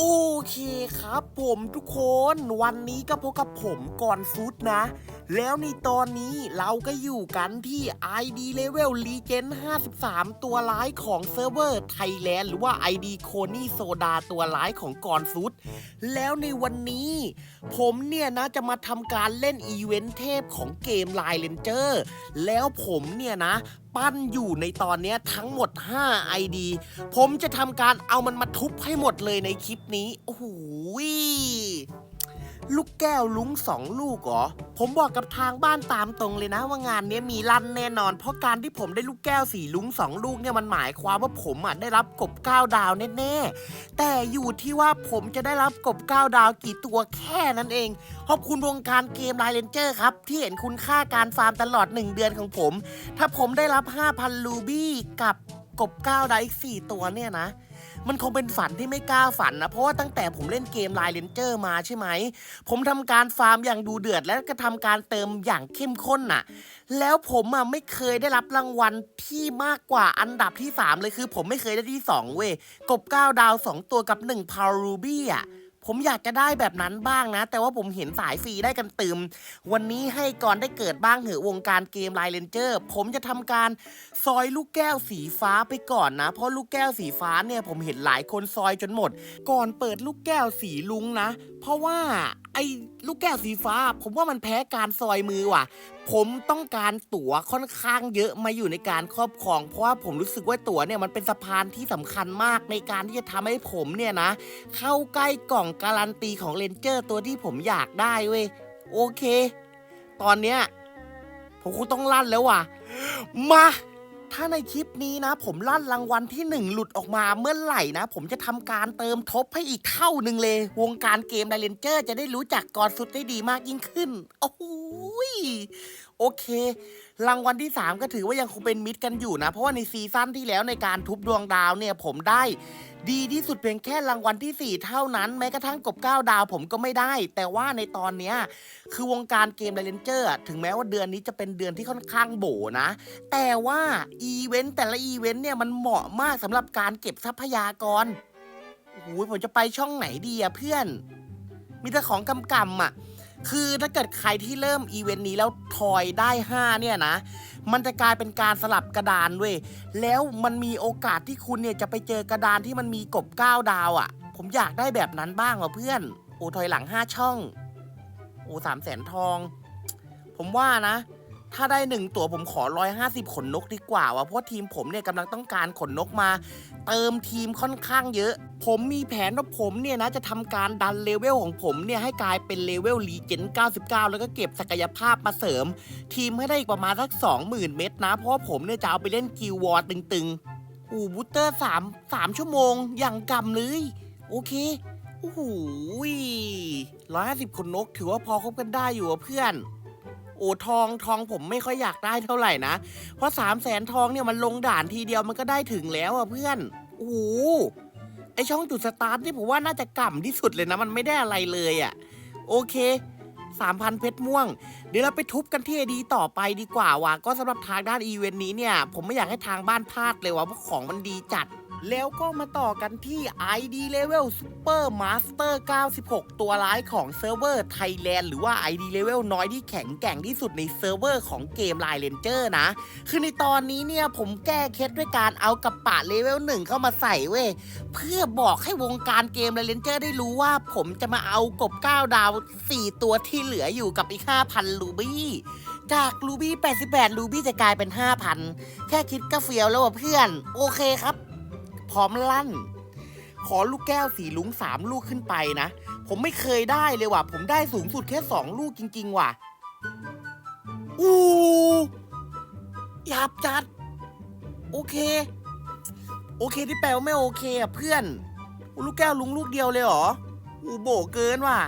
โอเคครับผมทุกคนวันนี้ก็พบกับผมก่อนฟุตนะ แล้วในตอนนี้เราก็อยู่กันที่ ID Level Legend 53 ตัวร้ายของเซิร์ฟเวอร์ไทยแลนด์หรือว่า ID c o n y Soda ตัวร้ายของก่อนฟุตแล้วในวันนี้ ผมเนี่ยนะจะมาทำการเล่นอีเวนต์เทพของเกม Line Ranger แล้วผมเนี่ยนะ ปั้นอยู่ในตอนนี้ทั้งหมด 5 ID ผมจะทำการเอามันมาทุบให้หมดเลยในคลิปนี้ โอ้โห ลูกแก้วลุงสองลูกเหรอ ผมบอกกับทางบ้านตามตรงเลยนะว่างานนี้มีลั่นแน่นอน เพราะการที่ผมได้ลูกแก้วสีลุงสองลูกเนี่ยมันหมายความว่าผมอะได้รับกบก้าดาวแน่ๆ แต่อยู่ที่ว่าผมจะได้รับกบก้าดาวกี่ตัวแค่นั้นเอง ขอบคุณวงการเกมไลเลนเจอร์ครับ ที่เห็นคุณค่าการฟาร์มตลอด 1 เดือนของผม ถ้าผมได้รับ 5,000 ลูบี้กับกบ9ดาวอีก4ตัวเนี่ยนะ มันคงเป็นฝันที่ไม่กล้าฝันนะ เพราะว่าตั้งแต่ผมเล่นเกมไลน์เลนเจอร์มาใช่ไหม ผมทำการฟาร์มอย่างดูเดือด และก็ทำการเติมอย่างเข้มข้นน่ะ แล้วผมอะไม่เคยได้รับรางวัลที่มากกว่าอันดับที่ 3 เลยคือ ผมไม่เคยได้ที่ 2 เว้ย กบ9ดาว 2 ตัวกับ1พาวรูบี้อะ ผมอยากจะได้แบบนั้นบ้างนะ แต่ว่าผมเห็นสายฟรีได้กันตืม วันนี้ให้ก่อนได้เกิดบ้างเหอะวงการเกมไลน์เลนเจอร์ ผมจะทำการซอยลูกแก้วสีฟ้าไปก่อนนะ เพราะลูกแก้วสีฟ้าเนี่ยผมเห็นหลายคนซอยจนหมด ก่อนเปิดลูกแก้วสีลุงนะ เพราะว่าไอ้ลูกแก้วสีฟ้า ผมว่ามันแพ้การซอยมือว่ะ ผมต้องการตั๋วค่อนข้างเยอะมาอยู่ในการครอบครอง เพราะว่าผมรู้สึกว่าตั๋วเนี่ยมันเป็นสะพานที่สำคัญมากในการที่จะทำให้ผมเนี่ยนะ เข้าใกล้กล่องการันตีของเลนเจอร์ตัวที่ผมอยากได้เว้ยโอเค ตอนเนี้ยผมคงต้องลั่นแล้วว่ะ มา ถ้าในคลิปนี้นะ ผมลั่นรางวัลที่หนึ่งหลุดออกมาเมื่อไหร่นะ ผมจะทำการเติมทบให้อีกเท่าหนึ่งเลย วงการเกมไดเรนเจอร์จะได้รู้จักกอนสุดได้ดีมากยิ่งขึ้น โอ้โหย โอเค รางวัลที่ 3 ก็ถือว่ายังคงเป็นมิตรกันอยู่นะ เพราะว่าในซีซั่นที่แล้วในการทุบดวงดาวเนี่ยผมได้ ดีที่สุดเพียงแค่รางวัลที่ 4 เท่านั้นแม้กระทั่งกบ9ดาวผมก็ไม่ได้ แต่ว่าในตอนเนี้ยคือวงการเกมไดเลนเจอร์ถึงแม้ว่าเดือนนี้จะเป็นเดือนที่ค่อนข้างโบนะ แต่ว่าอีเวนต์แต่ละอีเวนต์เนี่ยมันเหมาะมากสำหรับการเก็บทรัพยากรโอ้โหผมจะไปช่องไหนดีอะเพื่อน มีแต่ของกำกำอะ คือถ้าเกิดใครที่เริ่มอีเวนต์นี้แล้วทอยได้ 5 เนี่ยนะ มันจะกลายเป็นการสลับกระดานเว้ย แล้วมันมีโอกาสที่คุณเนี่ยจะไปเจอกระดานที่มันมีกบ 9 ดาวอะ่ะ ผมอยากได้แบบนั้นบ้างว่ะเพื่อน โอ้ถอยหลัง 5 ช่อง โอ้สามแสนทอง ผมว่านะ ถ้าได้หนึ่งตัวผมขอ 150 ขนนกดีกว่าว่ะเพราะทีมผมเนี่ยกำลังต้องการขนนกมา เติมทีมค่อนข้างเยอะ ผมมีแผนว่าผมเนี่ยนะจะทำการดันเลเวลของผมเนี่ยให้กลายเป็นเลเวลรีเจน99 แล้วก็เก็บศักยภาพมาเสริม ทีมให้ได้อีกประมาณสัก 20,000 เม็ดนะ เพราะว่าผมเนี่ยจะเอาไปเล่นกิลวอร์ตึงๆอูบูสเตอร์สามสามชั่วโมงอย่างกำเลย โอเคโอ้โหร้อยห้าสิบคนนกถือว่าพอคบกันได้อยู่อะเพื่อน โอ้ทองทองผมไม่ค่อยอยากได้เท่าไหร่นะ เพราะสามแสนทองเนี่ยมันลงด่านทีเดียวมันก็ได้ถึงแล้วอะเพื่อนโอ้โหไอช่องจุดสตาร์ทนี่ผมว่าน่าจะก่ำที่สุดเลยนะ มันไม่ได้อะไรเลยอะโอเคสามพันเพชรม่วง เดี๋ยวเราไปทุบกันที่อดีต่อไปดีกว่าว่ะก็สำหรับทางด้านอีเวนต์นี้เนี่ย ผมไม่อยากให้ทางบ้านพลาดเลยว่ะเพราะของมันดีจัด แล้วก็มาต่อกันที่ ID Level Super Master 96 ตัวร้ายของเซิร์ฟเวอร์ไทยแลนด์หรือว่า ID Level น้อยที่แข็งแกร่งที่สุดในเซิร์ฟเวอร์ของเกม Line Ranger นะ คือในตอนนี้เนี่ยผมแก้เคล็ดด้วยการเอากระปะเลเวลหนึ่งเข้ามาใส่เว้ย เพื่อบอกให้วงการเกม Line Ranger ได้รู้ว่าผมจะมาเอากบ 9 ดาว 4 ตัวที่เหลืออยู่กับอีก 5,000 ลูบี้จากลูบี้88 ลูบี้จะกลายเป็น 5,000 แค่คิดก็เฟียวแล้วว่ะเพื่อน โอเคครับ พร้อมลั่น ขอลูกแก้วสีลุงสามลูกขึ้นไปนะ ผมไม่เคยได้เลยว่ะ ผมได้สูงสุดแค่สองลูกจริง ๆ ว่ะ อู้หยาบจัด โอเค โอเคที่แปลว่าไม่โอเคอะเพื่อนลูกแก้วลุงลูกเดียวเลยเหรออู้โบเกินว่ะ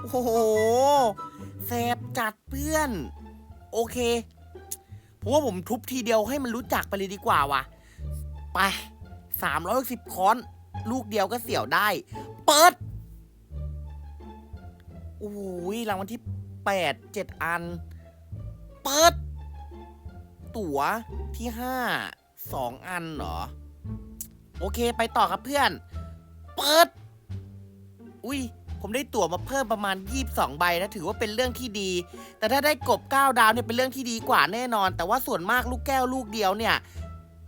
โอ้โหแสบจัดเพื่อน โอเคผมว่าผมทุบทีเดียวให้มันรู้จักไปเลยดีกว่าว่ะ ไป สามร้อยสิบค้อน ลูกเดียวก็เสี่ยวได้ เปิดโอ้ยรางวัลที่แปดเจ็ดอัน เปิด ตั๋วที่ห้าสองอันเหรอ โอเคไปต่อครับเพื่อน เปิด อุ้ยผมได้ตั๋วมาเพิ่มประมาณ 22 ใบนะถือว่าเป็นเรื่องที่ดี แต่ถ้าได้กบ 9 ดาวเนี่ยเป็นเรื่องที่ดีกว่าแน่นอน แต่ว่าส่วนมากลูกแก้วลูกเดียวเนี่ย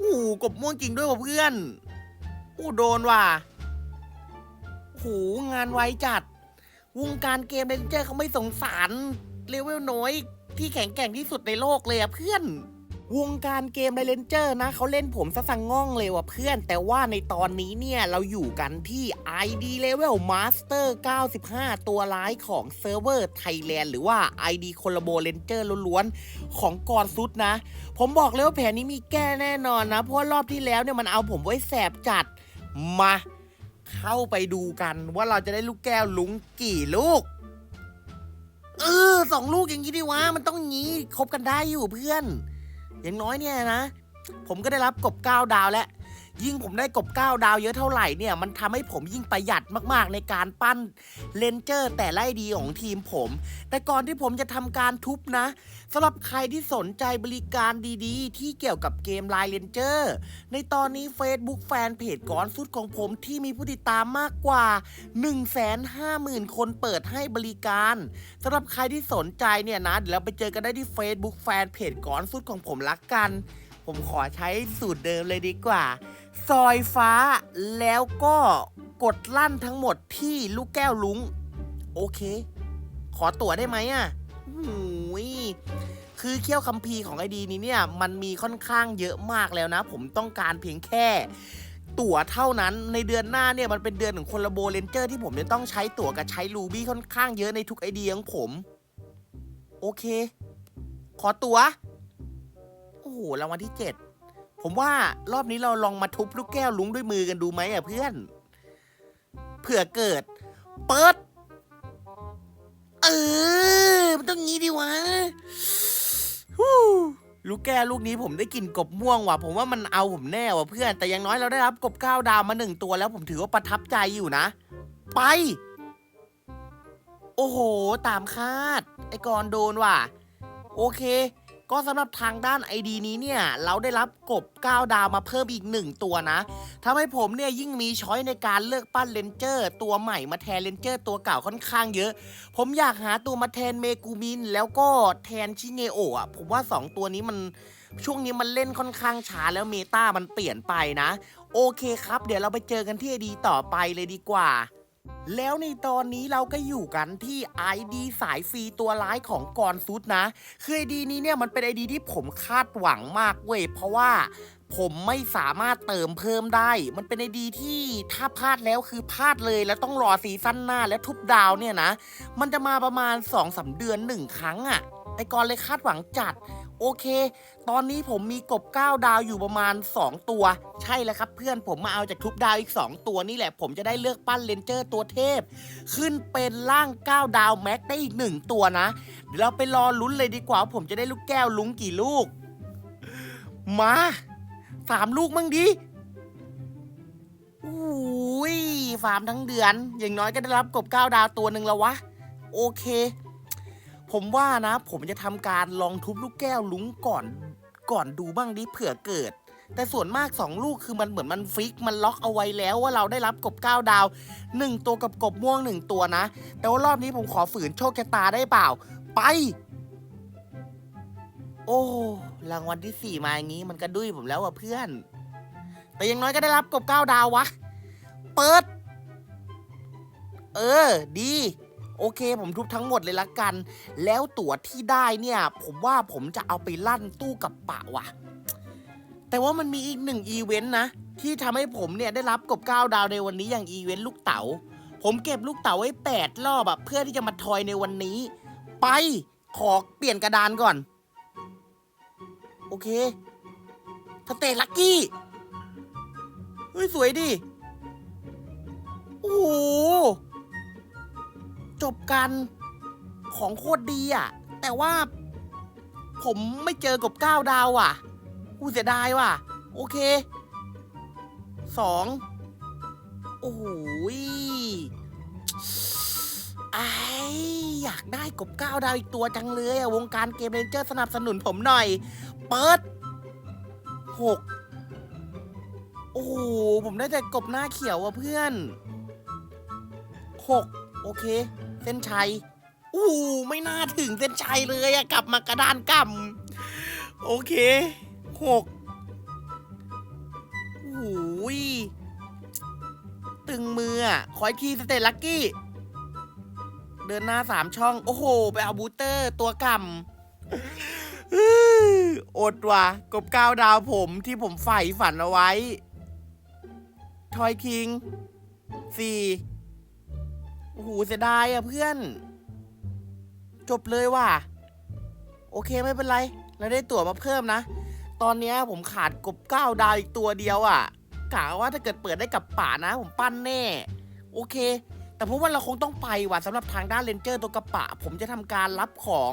อู้หูกบม่วงจริงด้วยว่ะเพื่อนอู้โดนว่ะโหูงานไวจัด วงการเกมเลนเจอร์เขาไม่สงสารเลเวลน้อยที่แข็งแกร่งที่สุดในโลกเลยอะเพื่อน วงการเกมเลนเจอร์นะเขาเล่นผมซะสังง่องเลยว่ะเพื่อน แต่ว่าในตอนนี้เนี่ย เราอยู่กันที่ ID Level Master 95 ตัวร้ายของเซิร์ฟเวอร์ไทยแลนด์หรือว่า ID c o l l a b o Ranger ล้วนๆ ของกอนซุดนะ ผมบอกเลยว่าแผนนี้มีแก้แน่นอนนะ เพราะรอบที่แล้วเนี่ยมันเอาผมไว้แสบจัดมาเข้าไปดูกันว่าเราจะได้ลูกแก้วลุงกี่ลูก เออสองลูกอย่างนี้ดิวะมันต้องงี้คบกันได้อยู่เพื่อน อย่างน้อยเนี่ยนะ ผมก็ได้รับกบเก้าดาวแล้ว ยิ่งผมได้กบก้าดาวเยอะเท่าไหร่เนี่ยมันทำให้ผมยิ่งประหยัดมากๆ ในการปั้นเลนเจอร์แต่ไละไอดีของทีมผม แต่ก่อนที่ผมจะทำการทุบนะสำหรับใครที่สนใจบริการดีๆ ที่เกี่ยวกับเกมไลน์เลนเจอร์ในตอนนี้ Facebook แฟนเพจก้อนสุดของผมที่มีผู้ติดตามมากกว่า 150,000 คนเปิดให้บริการสำหรับใครที่สนใจเนี่ยนะเดี๋ยวเราไปเจอกันได้ที่ Facebook แฟนเพจก้อนสุดของผมละกัน ผมขอใช้สูตรเดิมเลยดีกว่า ซอยฟ้าแล้วก็กดลั่นทั้งหมดที่ลูกแก้วลุง โอเค ขอตั๋วได้ไหมอะหูยคือเขี้ยวคัมภีร์ของไอดีนี้เนี่ย มันมีค่อนข้างเยอะมากแล้วนะ ผมต้องการเพียงแค่ ตั๋วเท่านั้นในเดือนหน้าเนี่ยมันเป็นเดือนของคนละโบเลนเจอร์ที่ผมจะต้องใช้ตั๋วกับใช้รูบี้ค่อนข้างเยอะในทุกไอเดียของผม โอเค ขอตั๋วโอ้โหรางวัลที่เจ็ด ผมว่ารอบนี้เราลองมาทุบลูกแก้วลุงด้วยมือกันดูไหมอะเพื่อน เผื่อเกิด เปิด เออ มันต้องงี้ดิวะฮู้ลูกแก้วลูกนี้ผมได้กลิ่นกบม่วงว่ะ ผมว่ามันเอาผมแน่ว่ะเพื่อน แต่อยังน้อยเราได้รับกบก้าวดาวมาหนึ่งตัวแล้วผมถือว่าประทับใจอยู่นะ ไป โอ้โห ตามคาด ไอ้กรโดนว่ะ โอเค ก็สำหรับทางด้าน ID นี้เนี่ย เราได้รับกบ 9 ดาวมาเพิ่มอีก 1 ตัวนะทำให้ผมเนี่ยยิ่งมีช้อยในการเลือกปั้นเลนเจอร์ ตัวใหม่มาแทนเลนเจอร์ ตัวเก่าค่อนข้างเยอะ ผมอยากหาตัวมาแทนเมกูมิน แล้วก็แทนชิเงโอะอะผมว่า 2 ตัวนี้มันช่วงนี้มันเล่นค่อนข้างช้าแล้วเมตามันเปลี่ยนไปนะ โอเคครับ เดี๋ยวเราไปเจอกันที่ ID ต่อไปเลยดีกว่า แล้วในตอนนี้เราก็อยู่กันที่ ID สายฟรีตัวร้ายของกอนซุดนะ คือไอดีนี้เนี่ยมันเป็นไอดีที่ผมคาดหวังมากเว้ย เพราะว่าผมไม่สามารถเติมเพิ่มได้ มันเป็นไอดีที่ถ้าพลาดแล้วคือพลาดเลยแล้วต้องรอซีซั่นหน้าแล้วทุบดาวเนี่ยนะ มันจะมาประมาณ2อสาเดือนหนึ่งครั้งอะ่ะไอกอนเลยคาดหวังจัด โอเค ตอนนี้ผมมีกบ9ดาวอยู่ประมาณ 2 ตัว ใช่แล้วครับเพื่อนผมมาเอาจากทุบดาวอีก 2 ตัวนี่แหละ ผมจะได้เลือกปั้นเลนเจอร์ตัวเทพ ขึ้นเป็นร่าง 9 ดาวแม็กได้อีก 1 ตัวนะ เดี๋ยวเราไปรอลุ้นเลยดีกว่า ผมจะได้ลูกแก้วลุงกี่ลูก มาสามลูกมั่งดิอุ้ยฟาร์มทั้งเดือน อย่างน้อยก็ได้รับกบ9ดาวตัวหนึ่งแล้ววะ โอเค ผมว่านะ ผมจะทำการลองทุบลูกแก้วลุงก่อน ก่อนดูบ้างดิเผื่อเกิด แต่ส่วนมาก2ลูกคือมันเหมือนมันฟิกมันล็อกเอาไว้แล้วว่าเราได้รับกบ9ดาว1ตัวกับกบม่วง1ตัวนะ แต่ว่ารอบนี้ผมขอฝืนโชคชะตาได้เปล่า ไป โอ้รางวัลที่4มาอย่างนี้มันกระดุยผมแล้วอะเพื่อน แต่ยังน้อยก็ได้รับกบ9ดาววะ เปิด เออ ดี โอเค ผมทุบทั้งหมดเลยละกัน แล้วตั๋วที่ได้เนี่ย ผมว่าผมจะเอาไปลั่นตู้กับปะว่ะ แต่ว่ามันมีอีกหนึ่งอีเวนต์นะ ที่ทำให้ผมเนี่ยได้รับกบ9ดาวในวันนี้อย่างอีเวนต์ลูกเต๋า ผมเก็บลูกเต๋าไว้ 8 รอบอะเพื่อที่จะมาทอยในวันนี้ ไปขอเปลี่ยนกระดานก่อน โอเคสเตลักกี้เฮ้ยสวยดิ โอ้ จบกันของโคตรดีอะ แต่ว่าผมไม่เจอกับก้าวดาวอะกูเสียดายว่ะ โอเคสองโอ้โหยไออยากได้กบก้าวดาวอีกตัวจังเลยอะวงการเกมเรนเจอร์สนับสนุนผมหน่อย เปิดหกโอ้โหผมได้แต่กบหน้าเขียวอะเพื่อนหกโอเค เส้นชัยอู้ไม่น่าถึงเส้นชัยเลยอะกลับมากระดานกำโอเคหกโอ้ยตึงมืออะขออีกทีสเตตลักกี้ เดินหน้าสามช่อง โอ้โห ไปเอาบูสเตอร์ตัวกำอื้ออดว่ะกบก้าวดาวผมที่ผมใฝ่ฝันเอาไว้ ทอยคิงสี่ โอ้โหเสียดายอะเพื่อน จบเลยว่ะ โอเคไม่เป็นไร เราได้ตั๋วมาเพิ่มนะ ตอนนี้ผมขาดกบก้าวดาวอีกตัวเดียวอะ่ะกะว่าถ้าเกิดเปิดได้กับป่านะ ผมปั้นแน่ โอเค แต่ผมว่าเราคงต้องไปว่ะสำหรับทางด้านเลนเจอร์ตัวกระปะ ผมจะทำการรับของ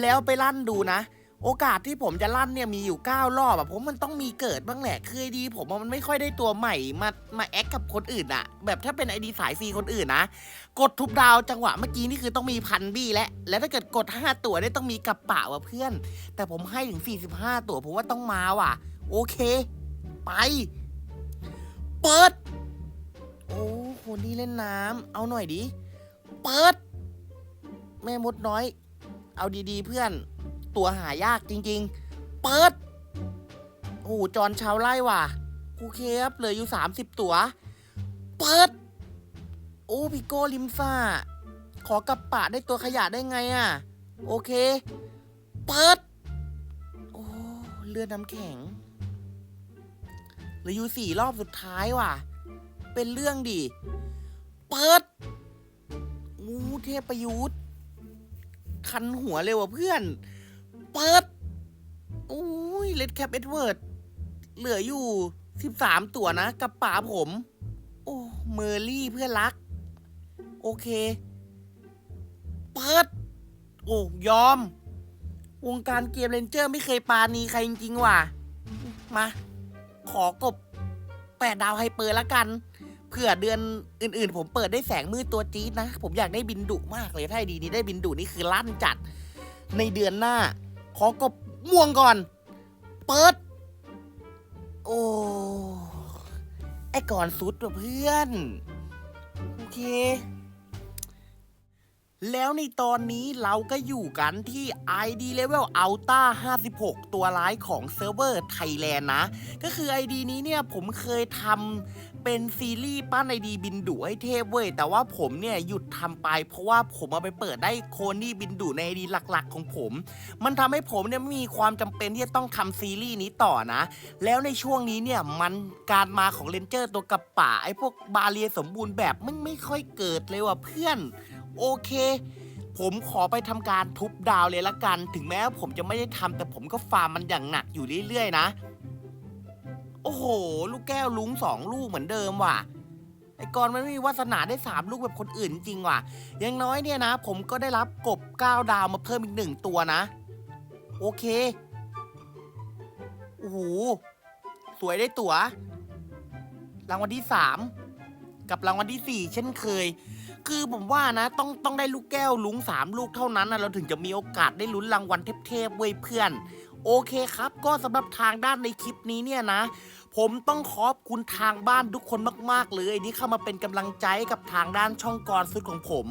แล้วไปลั่นดูนะ โอกาสที่ผมจะลั่นเนี่ยมีอยู่ 9 รอบอะผมมันต้องมีเกิดบ้างแหละคือดี ผมมันไม่ค่อยได้ตัวใหม่มามาแอคกับคนอื่นอะแบบถ้าเป็นไอดีสายฟรีคนอื่นนะ กดทุบดาวจังหวะเมื่อกี้นี่คือต้องมีพันบี้และ แล้วถ้าเกิดกด 5 ตัวได้ต้องมีกระเป๋าว่ะเพื่อน แต่ผมให้ถึง 45 ตัวผมว่าต้องมาว่ะ โอเค ไป เปิด โอ้คนนี้เล่นน้ำเอาหน่อยดิเปิด แม่มดน้อย เอาดีๆ เพื่อน ตัวหายากจริง ๆ เปิด โอ้จอนชาวไร่ว่ะโอเคครับเหลืออยู่ 30 ตัว เปิด โอ้พิโก้ลิมซ่า ขอกระปะได้ตัวขยะได้ไงอะ่ะ โอเค เปิด โอ้เลือดน้ำแข็งเหลืออยู่สี่รอบสุดท้ายว่ะ เป็นเรื่องดิ เปิดอู้เทพประยุทธ์คันหัวเลยว่ะเพื่อน เปิดอุ้ยเลดแคปเอ็ดเวิร์ดเหลืออยู่สิบสามตัวนะ กับป๋าผม โอ้เมอร์รี่เพื่อนรัก โอเค เปิด โอ้ยอม วงการเกมเรนเจอร์ไม่เคยปาณีใครจริงๆว่ะ มา ขอกบแปดดาวไฮเปอร์ละกัน เผื่อเดือนอื่นๆ ผมเปิดได้แสงมืดตัวจี๊ดนะ ผมอยากได้บินดุมากเลย ถ้าดีนี้ได้บินดุนี่คือลั่นจัดในเดือนหน้า ขอกบม่วงก่อน เปิด โอ้ไอ้ก่อนสุดว่ะเพื่อน โอเค แล้วในตอนนี้เราก็อยู่กันที่ ID Level Alta 56 ตัวร้ายของเซิร์ฟเวอร์ไทยแลนด์นะ ก็คือ ID นี้เนี่ยผมเคยทำ เป็นซีรีส์ปั้นไอดีบินดุให้เทพเว้ย แต่ว่าผมเนี่ยหยุดทำไป เพราะว่าผมเอาไปเปิดได้โคนี่บินดุในไอดีหลักๆ ของผม มันทำให้ผมเนี่ยไม่มีความจำเป็นที่จะต้องทำซีรีส์นี้ต่อนะ แล้วในช่วงนี้เนี่ยมันการมาของเลนเจอร์ตัวกระป๋าไอ้พวกบาเรียสมบูรณ์แบบมันไม่ค่อยเกิดเลยว่ะเพื่อน โอเคผมขอไปทำการทุบดาวเลยละกัน ถึงแม้ว่าผมจะไม่ได้ทำแต่ผมก็ฟาร์มมันอย่างหนักอยู่เรื่อยๆนะ โอ้โห ลูกแก้วลุงสองลูกเหมือนเดิมว่ะ ไอ้กรณ์มันไม่มีวาสนาได้สามลูกแบบคนอื่นจริงว่ะ อย่างน้อยเนี่ยนะ ผมก็ได้รับกบก้าวดาวมาเพิ่มอีกหนึ่งตัวนะ โอเค โอ้โห สวยได้ตัวรางวัลที่สามกับรางวัลที่สี่เช่นเคย คือผมว่านะ ต้องต้องได้ลูกแก้วลุงสามลูกเท่านั้นนะเราถึงจะมีโอกาสได้ลุ้นรางวัลเทพๆเว้ยเพื่อน โอเคครับ ก็สำหรับทางด้านในคลิปนี้เนี่ยนะ ผมต้องขอบคุณทางบ้านทุกคนมาก ๆ เลยที่เข้ามาเป็นกำลังใจกับทางด้านช่องกรสุดของผม